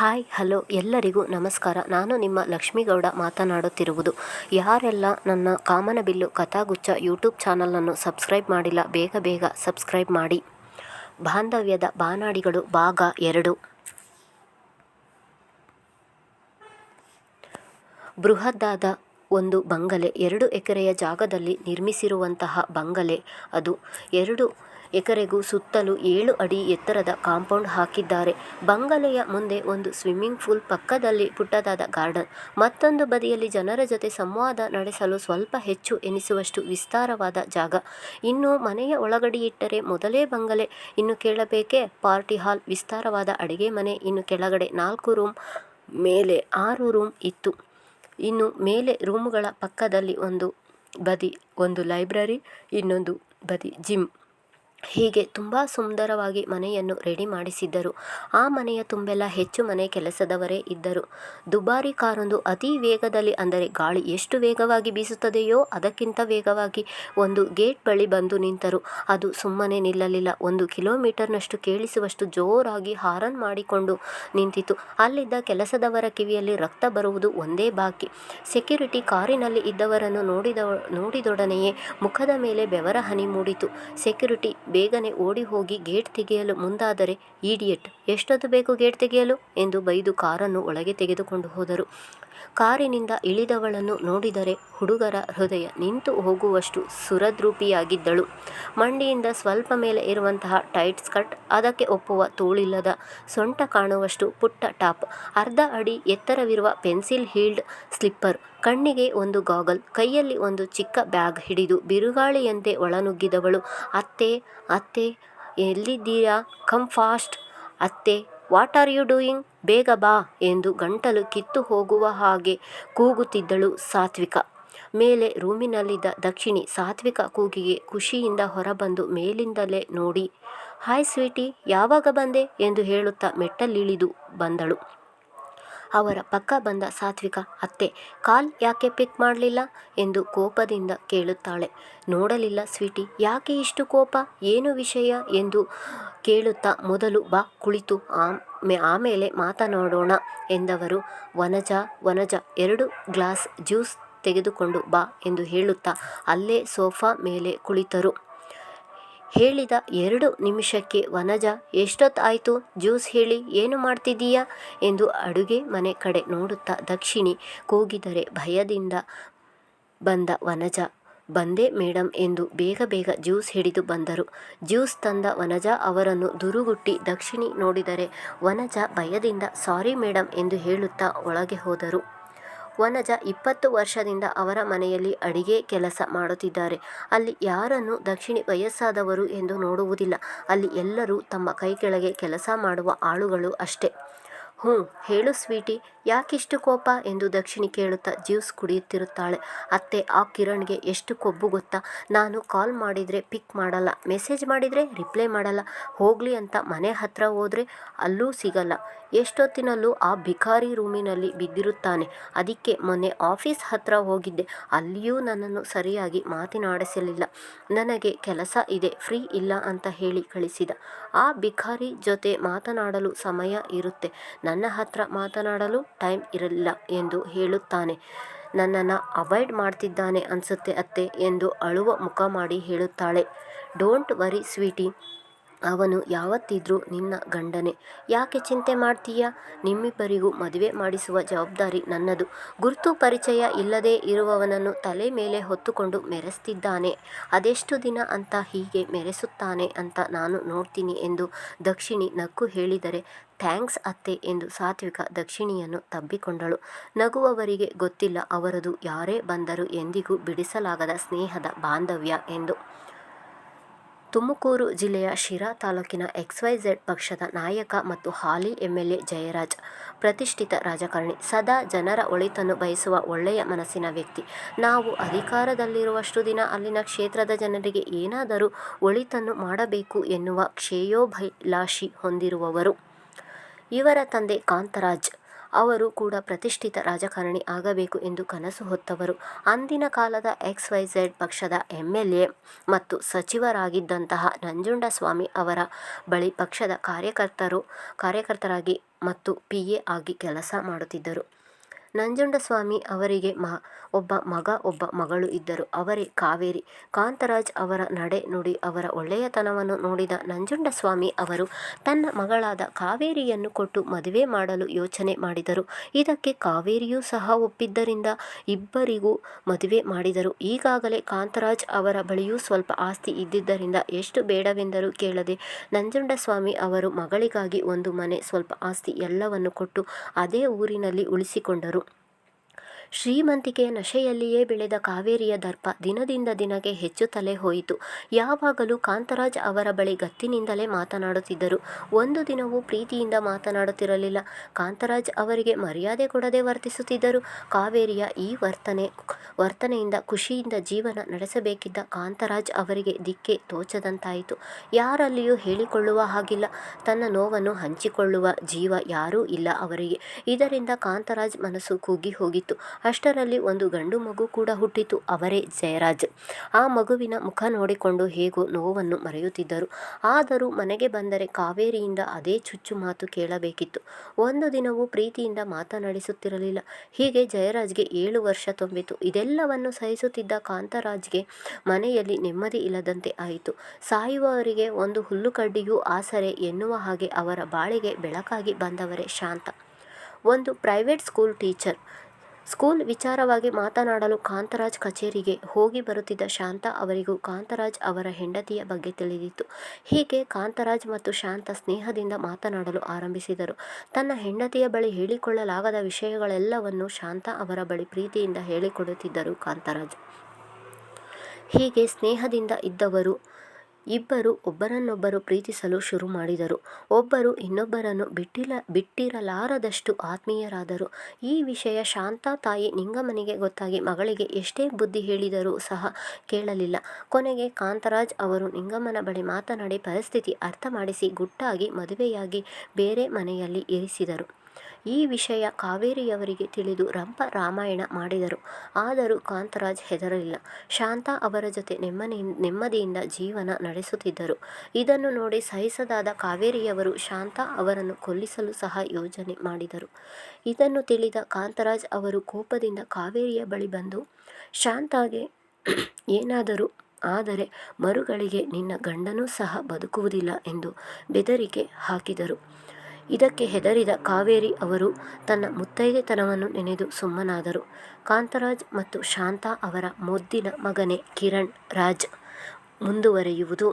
Hi, hello, ಎಲ್ಲರಿಗೂ ನಮಸ್ಕಾರ. ನಾನು ನಿಮ್ಮ ಲಕ್ಷ್ಮೀಗೌಡ ಮಾತನಾಡುತ್ತಿರುವುದು. ಯಾರೆಲ್ಲ ನನ್ನ ಕಾಮನಬಿಲ್ಲು ಕಥಾಗುಚ್ಛ ಯೂಟ್ಯೂಬ್ ಚಾನಲನ್ನು ಸಬ್ಸ್ಕ್ರೈಬ್ ಮಾಡಿಲ್ಲ, ಬೇಗ ಬೇಗ ಸಬ್ಸ್ಕ್ರೈಬ್ ಮಾಡಿ. ಬಾಂಧವ್ಯದ ಬಾನಾಡಿಗಳು ಭಾಗ ಎರಡು. ಬೃಹದ್ದಾದ ಒಂದು ಬಂಗಲೆ. ಎರಡು ಎಕರೆಯ ಜಾಗದಲ್ಲಿ ನಿರ್ಮಿಸಿರುವಂತಹ ಬಂಗಲೆ. ಅದು ಎರಡು ಎಕರೆಗೂ ಸುತ್ತಲೂ ಏಳು ಅಡಿ ಎತ್ತರದ ಕಾಂಪೌಂಡ್ ಹಾಕಿದ್ದಾರೆ. ಬಂಗಲೆಯ ಮುಂದೆ ಒಂದು ಸ್ವಿಮ್ಮಿಂಗ್ ಪೂಲ್, ಪಕ್ಕದಲ್ಲಿ ಪುಟ್ಟದಾದ ಗಾರ್ಡನ್. ಮತ್ತೊಂದು ಬದಿಯಲ್ಲಿ ಜನರ ಜೊತೆ ಸಂವಾದ ನಡೆಸಲು ಸ್ವಲ್ಪ ಹೆಚ್ಚು ಎನಿಸುವಷ್ಟು ವಿಸ್ತಾರವಾದ ಜಾಗ. ಇನ್ನು ಮನೆಯ ಒಳಗಡೆ ಇಟ್ಟರೆ ಮೊದಲೇ ಬಂಗಲೆ, ಇನ್ನು ಕೇಳಬೇಕೇ? ಪಾರ್ಟಿ ಹಾಲ್, ವಿಸ್ತಾರವಾದ ಅಡಿಗೆ ಮನೆ, ಇನ್ನು ಕೆಳಗಡೆ ನಾಲ್ಕು ರೂಮ್, ಮೇಲೆ ಆರು ರೂಮ್ ಇತ್ತು. ಇನ್ನು ಮೇಲೆ ರೂಮುಗಳ ಪಕ್ಕದಲ್ಲಿ ಒಂದು ಬದಿ, ಒಂದು ಲೈಬ್ರರಿ, ಇನ್ನೊಂದು ಬದಿ ಜಿಮ್. ಹೀಗೆ ತುಂಬ ಸುಂದರವಾಗಿ ಮನೆಯನ್ನು ರೆಡಿ ಮಾಡಿಸಿದ್ದರು. ಆ ಮನೆಯ ತುಂಬೆಲ್ಲ ಹೆಚ್ಚು ಮನೆ ಕೆಲಸದವರೇ ಇದ್ದರು. ದುಬಾರಿ ಕಾರೊಂದು ಅತಿ ವೇಗದಲ್ಲಿ ಅಂದರೆ ಗಾಳಿ ಎಷ್ಟು ವೇಗವಾಗಿ ಬೀಸುತ್ತದೆಯೋ ಅದಕ್ಕಿಂತ ವೇಗವಾಗಿ ಒಂದು ಗೇಟ್ ಬಳಿ ಬಂದು ನಿಂತರು. ಅದು ಸುಮ್ಮನೆ ನಿಲ್ಲಲಿಲ್ಲ. ಒಂದು ಕಿಲೋಮೀಟರ್ನಷ್ಟು ಕೇಳಿಸುವಷ್ಟು ಜೋರಾಗಿ ಹಾರನ್ ಮಾಡಿಕೊಂಡು ನಿಂತಿತು ಅಲ್ಲಿದ್ದ ಕೆಲಸದವರ ಕಿವಿಯಲ್ಲಿ ರಕ್ತ ಬರುವುದು ಒಂದೇ ಬಾಕಿ. ಸೆಕ್ಯೂರಿಟಿ ಕಾರಿನಲ್ಲಿ ಇದ್ದವರನ್ನು ನೋಡಿದ ನೋಡಿದೊಡನೆಯೇ ಮುಖದ ಮೇಲೆ ಬೆವರ ಹನಿ ಮೂಡಿತು. ಸೆಕ್ಯೂರಿಟಿ ಬೇಗನೆ ಓಡಿ ಹೋಗಿ ಗೇಟ್ ತೆಗೆಯಲು ಮುಂದಾದರೆ ಈಡಿಯಟ್, ಎಷ್ಟೊತ್ತು ಬೇಕು ಗೇಟ್ ತೆಗೆಯಲು? ಎಂದು ಬೈದು ಕಾರನ್ನು ಒಳಗೆ ತೆಗೆದುಕೊಂಡು ಹೋದರು. ಕಾರಿನಿಂದ ಇಳಿದವಳನ್ನು ನೋಡಿದರೆ ಹುಡುಗರ ಹೃದಯ ನಿಂತು ಹೋಗುವಷ್ಟು ಸುರದ್ರೂಪಿಯಾಗಿದ್ದಳು. ಮಂಡಿಯಿಂದ ಸ್ವಲ್ಪ ಮೇಲೆ ಇರುವಂತಹ ಟೈಟ್ ಸ್ಕರ್ಟ್, ಅದಕ್ಕೆ ಒಪ್ಪುವ ತೋಳಿಲ್ಲದ ಸೊಂಟ ಕಾಣುವಷ್ಟು ಪುಟ್ಟ ಟಾಪ್, ಅರ್ಧ ಅಡಿ ಎತ್ತರವಿರುವ ಪೆನ್ಸಿಲ್ ಹೀಲ್ಡ್ ಸ್ಲಿಪ್ಪರ್ ಕಣ್ಣಿಗೆ ಒಂದು ಗಾಗಲ್, ಕೈಯಲ್ಲಿ ಒಂದು ಚಿಕ್ಕ ಬ್ಯಾಗ್ ಹಿಡಿದು ಬಿರುಗಾಳಿಯಂತೆ ಒಳನುಗ್ಗಿದವಳು, ಅತ್ತೆ ಅತ್ತೆ ಎಲ್ಲಿದ್ದೀರಾ ಕಮ್ ಫಾಸ್ಟ್, ಅತ್ತೆ, ವಾಟ್ ಆರ್ ಯು ಡೂಯಿಂಗ್? ಬೇಗ ಬಾ ಎಂದು ಗಂಟಲು ಕಿತ್ತು ಹೋಗುವ ಹಾಗೆ ಕೂಗುತ್ತಿದ್ದಳು ಸಾತ್ವಿಕ. ಮೇಲೆ ರೂಮಿನಲ್ಲಿದ್ದ ದಕ್ಷಿಣಿ ಸಾತ್ವಿಕ ಕೂಗಿಗೆ ಖುಷಿಯಿಂದ ಹೊರಬಂದು ಮೇಲಿಂದಲೇ ನೋಡಿ, ಹಾಯ್ ಸ್ವೀಟಿ, ಯಾವಾಗ ಬಂದೆ? ಎಂದು ಹೇಳುತ್ತಾ ಮೆಟ್ಟಲಿಳಿದು ಬಂದಳು. ಅವರ ಪಕ್ಕ ಬಂದ ಸಾತ್ವಿಕ, ಅತ್ತೆ, ಕಾಲ್ ಯಾಕೆ ಪಿಕ್ ಮಾಡಲಿಲ್ಲ? ಎಂದು ಕೋಪದಿಂದ ಕೇಳುತ್ತಾಳೆ. ನೋಡಲಿಲ್ಲ ಸ್ವೀಟಿ, ಯಾಕೆ ಇಷ್ಟು ಕೋಪ? ಏನು ವಿಷಯ? ಎಂದು ಕೇಳುತ್ತಾ ಮೊದಲು, ಬಾ, ಕುಳಿತು, ಆಮೆ ಆಮೇಲೆ ಮಾತನಾಡೋಣ, ಎಂದವರು. ವನಜ ವನಜ, ಎರಡು ಗ್ಲಾಸ್ ಜ್ಯೂಸ್ ತೆಗೆದುಕೊಂಡು ಬಾ, ಎಂದು ಹೇಳುತ್ತಾ ಅಲ್ಲೇ ಸೋಫಾ ಮೇಲೆ ಕುಳಿತರು. ಹೇಳಿದ ಎರಡು ನಿಮಿಷಕ್ಕೆ ವನಜ, ಎಷ್ಟೊತ್ತಾಯಿತು? ಜ್ಯೂಸ್ ಹೇಳಿ, ಏನು ಮಾಡ್ತಿದ್ದೀಯಾ? ಎಂದು ಅಡುಗೆ ಮನೆ ಕಡೆ ನೋಡುತ್ತಾ ದಕ್ಷಿಣಿ ಕೂಗಿದರೆ ಭಯದಿಂದ ಬಂದ ವನಜ, ಬಂದೆ ಮೇಡಮ್ ಎಂದು ಬೇಗ ಬೇಗ ಜ್ಯೂಸ್ ಹಿಡಿದು ಬಂದರು. ಜ್ಯೂಸ್ ತಂದ ವನಜ ಅವರನ್ನು ದುರುಗುಟ್ಟಿ ದಕ್ಷಿಣಿ ನೋಡಿದರೆ ವನಜ ಭಯದಿಂದ, ಸಾರಿ ಮೇಡಮ್ ಎಂದು ಹೇಳುತ್ತಾ ಒಳಗೆ ಹೋದರು. ವನಜ ಇಪ್ಪತ್ತು ವರ್ಷದಿಂದ ಅವರ ಮನೆಯಲ್ಲಿ ಅಡಿಗೆ ಕೆಲಸ ಮಾಡುತ್ತಿದ್ದಾರೆ. ಅಲ್ಲಿ ಯಾರನ್ನು ದಕ್ಷಿಣಿ ವಯಸ್ಸಾದವರು ಎಂದು ನೋಡುವುದಿಲ್ಲ. ಅಲ್ಲಿ ಎಲ್ಲರೂ ತಮ್ಮ ಕೈ ಕೆಳಗೆ ಕೆಲಸ ಮಾಡುವ ಆಳುಗಳು ಅಷ್ಟೇ. ಹ್ಞೂ, ಹೇಳು ಸ್ವೀಟಿ. ಯಾಕಿಷ್ಟು ಕೋಪ ಎಂದು ದಕ್ಷಿಣಿ ಕೇಳುತ್ತಾ ಜ್ಯೂಸ್ ಕುಡಿಯುತ್ತಿರುತ್ತಾಳೆ. ಅತ್ತೆ ಆ ಕಿರಣ್ಗೆ ಎಷ್ಟು ಕೊಬ್ಬು ಗೊತ್ತಾ? ನಾನು ಕಾಲ್ ಮಾಡಿದರೆ ಪಿಕ್ ಮಾಡಲ್ಲ. ಮೆಸೇಜ್ ಮಾಡಿದರೆ ರಿಪ್ಲೈ ಮಾಡಲ್ಲ. ಹೋಗಲಿ ಅಂತ ಮನೆ ಹತ್ರ ಹೋದರೆ ಅಲ್ಲೂ ಸಿಗಲ್ಲ. ಎಷ್ಟೊತ್ತಿನಲ್ಲೂ ಆ ಭಿಕಾರಿ ರೂಮಿನಲ್ಲಿ ಬಿದ್ದಿರುತ್ತಾನೆ. ಅದಕ್ಕೆ ಮೊನ್ನೆ ಆಫೀಸ್ ಹತ್ರ ಹೋಗಿದ್ದೆ. ಅಲ್ಲಿಯೂ ನನ್ನನ್ನು ಸರಿಯಾಗಿ ಮಾತನಾಡಿಸಲಿಲ್ಲ. ನನಗೆ ಕೆಲಸ ಇದೆ, ಫ್ರೀ ಇಲ್ಲ ಅಂತ ಹೇಳಿ ಕಳಿಸಿದ. ಆ ಭಿಕಾರಿ ಜೊತೆ ಮಾತನಾಡಲು ಸಮಯ ಇರುತ್ತೆ. ನನ್ನ ಹತ್ರ ಮಾತನಾಡಲು ಟೈಮ್ ಇರಲಿಲ್ಲ ಎಂದು ಹೇಳುತ್ತಾನೆ. ನನ್ನನ್ನು ಅವಾಯ್ಡ್ ಮಾಡ್ತಿದ್ದಾನೆ ಅನಿಸುತ್ತೆ ಅತ್ತೆ ಎಂದು ಅಳುವ ಮುಖ ಮಾಡಿ ಹೇಳುತ್ತಾಳೆ. Don't worry sweetie. ಅವನು ಯಾವತ್ತಿದ್ರೂ ನಿನ್ನ ಗಂಡನೇ. ಯಾಕೆ ಚಿಂತೆ ಮಾಡ್ತೀಯಾ? ನಿಮ್ಮಿಬ್ಬರಿಗೂ ಮದುವೆ ಮಾಡಿಸುವ ಜವಾಬ್ದಾರಿ ನನ್ನದು. ಗುರುತು ಪರಿಚಯ ಇಲ್ಲದೇ ಇರುವವನನ್ನು ತಲೆ ಮೇಲೆ ಹೊತ್ತುಕೊಂಡು ಮೆರೆಸ್ತಿದ್ದಾನೆ. ಅದೆಷ್ಟು ದಿನ ಅಂತ ಹೀಗೆ ಮೆರೆಸುತ್ತಾನೆ ಅಂತ ನಾನು ನೋಡ್ತೀನಿ ಎಂದು ದಕ್ಷಿಣಿ ನಕ್ಕು ಹೇಳಿದರೆ, ಥ್ಯಾಂಕ್ಸ್ ಅತ್ತೆ ಎಂದು ಸಾತ್ವಿಕ ದಕ್ಷಿಣಿಯನ್ನು ತಬ್ಬಿಕೊಂಡಳು. ನಗುವವರಿಗೆ ಗೊತ್ತಿಲ್ಲ ಅವರದು ಯಾರೇ ಬಂದರೂ ಎಂದಿಗೂ ಬಿಡಿಸಲಾಗದ ಸ್ನೇಹದ ಬಾಂಧವ್ಯ ಎಂದು. ತುಮಕೂರು ಜಿಲ್ಲೆಯ ಶಿರಾ ತಾಲೂಕಿನ ಎಕ್ಸ್ವೈಝೆಡ್ ಪಕ್ಷದ ನಾಯಕ ಮತ್ತು ಹಾಲಿ ಎಂಎಲ್ಎ ಜಯರಾಜ್ ಪ್ರತಿಷ್ಠಿತ ರಾಜಕಾರಣಿ. ಸದಾ ಜನರ ಒಳಿತನ್ನು ಬಯಸುವ ಒಳ್ಳೆಯ ಮನಸ್ಸಿನ ವ್ಯಕ್ತಿ. ನಾವು ಅಧಿಕಾರದಲ್ಲಿರುವಷ್ಟು ದಿನ ಅಲ್ಲಿನ ಕ್ಷೇತ್ರದ ಜನರಿಗೆ ಏನಾದರೂ ಒಳಿತನ್ನು ಮಾಡಬೇಕು ಎನ್ನುವ ಶ್ರೇಯೋಭಿಲಾಷಿ ಹೊಂದಿರುವವರು. ಇವರ ತಂದೆ ಕಾಂತರಾಜ್. ಅವರು ಕೂಡ ಪ್ರತಿಷ್ಠಿತ ರಾಜಕಾರಣಿ ಆಗಬೇಕು ಎಂದು ಕನಸು ಹೊತ್ತವರು. ಅಂದಿನ ಕಾಲದ ಎಕ್ಸ್ ವೈ ಝೆಡ್ ಪಕ್ಷದ ಎಂಎಲ್ಎ ಮತ್ತು ಸಚಿವರಾಗಿದ್ದಂತಹ ನಂಜುಂಡಸ್ವಾಮಿ ಅವರ ಬಳಿ ಪಕ್ಷದ ಕಾರ್ಯಕರ್ತರು, ಕಾರ್ಯಕರ್ತರಾಗಿ ಮತ್ತು ಪಿ ಎ ಆಗಿ ಕೆಲಸ ಮಾಡುತ್ತಿದ್ದರು. ನಂಜುಂಡಸ್ವಾಮಿ ಅವರಿಗೆ ಮ ಒಬ್ಬ ಮಗ ಒಬ್ಬ ಮಗಳು ಇದ್ದರು. ಅವರೇ ಕಾವೇರಿ. ಕಾಂತರಾಜ್ ಅವರ ನಡೆ ನುಡಿ ಅವರ ಒಳ್ಳೆಯತನವನ್ನು ನೋಡಿದ ನಂಜುಂಡಸ್ವಾಮಿ ಅವರು ತನ್ನ ಮಗಳಾದ ಕಾವೇರಿಯನ್ನು ಕೊಟ್ಟು ಮದುವೆ ಮಾಡಲು ಯೋಚನೆ ಮಾಡಿದರು. ಇದಕ್ಕೆ ಕಾವೇರಿಯೂ ಸಹ ಒಪ್ಪಿದ್ದರಿಂದ ಇಬ್ಬರಿಗೂ ಮದುವೆ ಮಾಡಿದರು. ಈಗಾಗಲೇ ಕಾಂತರಾಜ್ ಅವರ ಬಳಿಯೂ ಸ್ವಲ್ಪ ಆಸ್ತಿ ಇದ್ದಿದ್ದರಿಂದ ಎಷ್ಟು ಬೇಡವೆಂದರೂ ಕೇಳದೆ ನಂಜುಂಡಸ್ವಾಮಿ ಅವರು ಮಗಳಿಗಾಗಿ ಒಂದು ಮನೆ, ಸ್ವಲ್ಪ ಆಸ್ತಿ ಎಲ್ಲವನ್ನು ಕೊಟ್ಟು ಅದೇ ಊರಿನಲ್ಲಿ ಉಳಿಸಿಕೊಂಡರು. ಶ್ರೀಮಂತಿಕೆಯ ನಶೆಯಲ್ಲಿಯೇ ಬೆಳೆದ ಕಾವೇರಿಯ ದರ್ಪ ದಿನದಿಂದ ದಿನಕ್ಕೆ ಹೆಚ್ಚುತ್ತಲೇ ಹೋಯಿತು. ಯಾವಾಗಲೂ ಕಾಂತರಾಜ್ ಅವರ ಬಳಿ ಗತ್ತಿನಿಂದಲೇ ಮಾತನಾಡುತ್ತಿದ್ದರು. ಒಂದು ದಿನವೂ ಪ್ರೀತಿಯಿಂದ ಮಾತನಾಡುತ್ತಿರಲಿಲ್ಲ. ಕಾಂತರಾಜ್ ಅವರಿಗೆ ಮರ್ಯಾದೆ ಕೊಡದೆ ವರ್ತಿಸುತ್ತಿದ್ದರು. ಕಾವೇರಿಯ ಈ ವರ್ತನೆ, ವರ್ತನೆಯಿಂದ ಖುಷಿಯಿಂದ ಜೀವನ ನಡೆಸಬೇಕಿದ್ದ ಕಾಂತರಾಜ್ ಅವರಿಗೆ ದಿಕ್ಕೆ ತೋಚದಂತಾಯಿತು. ಯಾರಲ್ಲಿಯೂ ಹೇಳಿಕೊಳ್ಳುವ ಹಾಗಿಲ್ಲ. ತನ್ನ ನೋವನ್ನು ಹಂಚಿಕೊಳ್ಳುವ ಜೀವ ಯಾರೂ ಇಲ್ಲ ಅವರಿಗೆ. ಇದರಿಂದ ಕಾಂತರಾಜ್ ಮನಸ್ಸು ಕುಗ್ಗಿ ಹೋಗಿತ್ತು. ಅಷ್ಟರಲ್ಲಿ ಒಂದು ಗಂಡು ಮಗು ಕೂಡ ಹುಟ್ಟಿತು. ಅವರೇ ಜಯರಾಜ್. ಆ ಮಗುವಿನ ಮುಖ ನೋಡಿಕೊಂಡು ಹೇಗೋ ನೋವನ್ನು ಮರೆಯುತ್ತಿದ್ದರು. ಆದರೂ ಮನೆಗೆ ಬಂದರೆ ಕಾವೇರಿಯಿಂದ ಅದೇ ಚುಚ್ಚು ಮಾತು ಕೇಳಬೇಕಿತ್ತು. ಒಂದು ದಿನವೂ ಪ್ರೀತಿಯಿಂದ ಮಾತನಾಡಿಸುತ್ತಿರಲಿಲ್ಲ. ಹೀಗೆ ಜಯರಾಜ್ಗೆ ಏಳು ವರ್ಷ ತುಂಬಿತು. ಇದೆಲ್ಲವನ್ನು ಸಹಿಸುತ್ತಿದ್ದ ಕಾಂತರಾಜ್ಗೆ ಮನೆಯಲ್ಲಿ ನೆಮ್ಮದಿ ಇಲ್ಲದಂತೆ ಆಯಿತು. ಸಾಯುವವರಿಗೆ ಒಂದು ಹುಲ್ಲುಕಡ್ಡಿಯೂ ಆಸರೆ ಎನ್ನುವ ಹಾಗೆ ಅವರ ಬಾಳಿಗೆ ಬೆಳಕಾಗಿ ಬಂದವರೇ ಶಾಂತ. ಒಂದು ಪ್ರೈವೇಟ್ ಸ್ಕೂಲ್ ಟೀಚರ್. ಸ್ಕೂಲ್ ವಿಚಾರವಾಗಿ ಮಾತನಾಡಲು ಕಾಂತರಾಜ್ ಕಚೇರಿಗೆ ಹೋಗಿ ಬರುತ್ತಿದ್ದ ಶಾಂತ ಅವರಿಗೂ ಕಾಂತರಾಜ್ ಅವರ ಹೆಂಡತಿಯ ಬಗ್ಗೆ ತಿಳಿದಿತ್ತು. ಹೀಗೆ ಕಾಂತರಾಜ್ ಮತ್ತು ಶಾಂತ ಸ್ನೇಹದಿಂದ ಮಾತನಾಡಲು ಆರಂಭಿಸಿದರು. ತನ್ನ ಹೆಂಡತಿಯ ಬಳಿ ಹೇಳಿಕೊಳ್ಳಲಾಗದ ವಿಷಯಗಳೆಲ್ಲವನ್ನೂ ಶಾಂತ ಅವರ ಬಳಿ ಪ್ರೀತಿಯಿಂದ ಹೇಳಿಕೊಡುತ್ತಿದ್ದರು ಕಾಂತರಾಜ್. ಹೀಗೆ ಸ್ನೇಹದಿಂದ ಇದ್ದವರು ಇಬ್ಬರು ಒಬ್ಬರನ್ನೊಬ್ಬರು ಪ್ರೀತಿಸಲು ಶುರು ಮಾಡಿದರು. ಒಬ್ಬರು ಇನ್ನೊಬ್ಬರನ್ನು ಬಿಟ್ಟಿರಲಾರದಷ್ಟು ಆತ್ಮೀಯರಾದರು. ಈ ವಿಷಯ ಶಾಂತ ತಾಯಿ ನಿಂಗಮ್ಮನಿಗೆ ಗೊತ್ತಾಗಿ ಮಗಳಿಗೆ ಎಷ್ಟೇ ಬುದ್ಧಿ ಹೇಳಿದರೂ ಸಹ ಕೇಳಲಿಲ್ಲ. ಕೊನೆಗೆ ಕಾಂತರಾಜ್ ಅವರು ನಿಂಗಮ್ಮನ ಬಳಿ ಮಾತನಾಡಿ ಪರಿಸ್ಥಿತಿ ಅರ್ಥಮಾಡಿಸಿ ಗುಟ್ಟಾಗಿ ಮದುವೆಯಾಗಿ ಬೇರೆ ಮನೆಯಲ್ಲಿ ಇರಿಸಿದರು. ಈ ವಿಷಯ ಕಾವೇರಿಯವರಿಗೆ ತಿಳಿದು ರಂಪ ರಾಮಾಯಣ ಮಾಡಿದರು. ಆದರೂ ಕಾಂತರಾಜ್ ಹೆದರಲಿಲ್ಲ. ಶಾಂತ ಅವರ ಜೊತೆ ನೆಮ್ಮದಿಯಿಂದ ಜೀವನ ನಡೆಸುತ್ತಿದ್ದರು. ಇದನ್ನು ನೋಡಿ ಸಹಿಸದಾದ ಕಾವೇರಿಯವರು ಶಾಂತ ಅವರನ್ನು ಕೊಲ್ಲಿಸಲು ಸಹ ಯೋಜನೆ ಮಾಡಿದರು. ಇದನ್ನು ತಿಳಿದ ಕಾಂತರಾಜ್ ಅವರು ಕೋಪದಿಂದ ಕಾವೇರಿಯ ಬಳಿ ಬಂದು, ಶಾಂತಾಗೆ ಏನಾದರೂ ಆದರೆ ಮರುಗಳಿಗೆ ನಿನ್ನ ಗಂಡನೂ ಸಹ ಬದುಕುವುದಿಲ್ಲ ಎಂದು ಬೆದರಿಕೆ ಹಾಕಿದರು. ಇದಕ್ಕೆ ಹೆದರಿದ ಕಾವೇರಿ ಅವರು ತನ್ನ ಮುತ್ತೈದೆತನವನ್ನು ನೆನೆದು ಸುಮ್ಮನಾದರು. ಕಾಂತರಾಜ್ ಮತ್ತು ಶಾಂತಾ ಅವರ ಮುದ್ದಿನ ಮಗನೇ ಕಿರಣ್ ರಾಜ್. ಮುಂದುವರಿಯುವುದು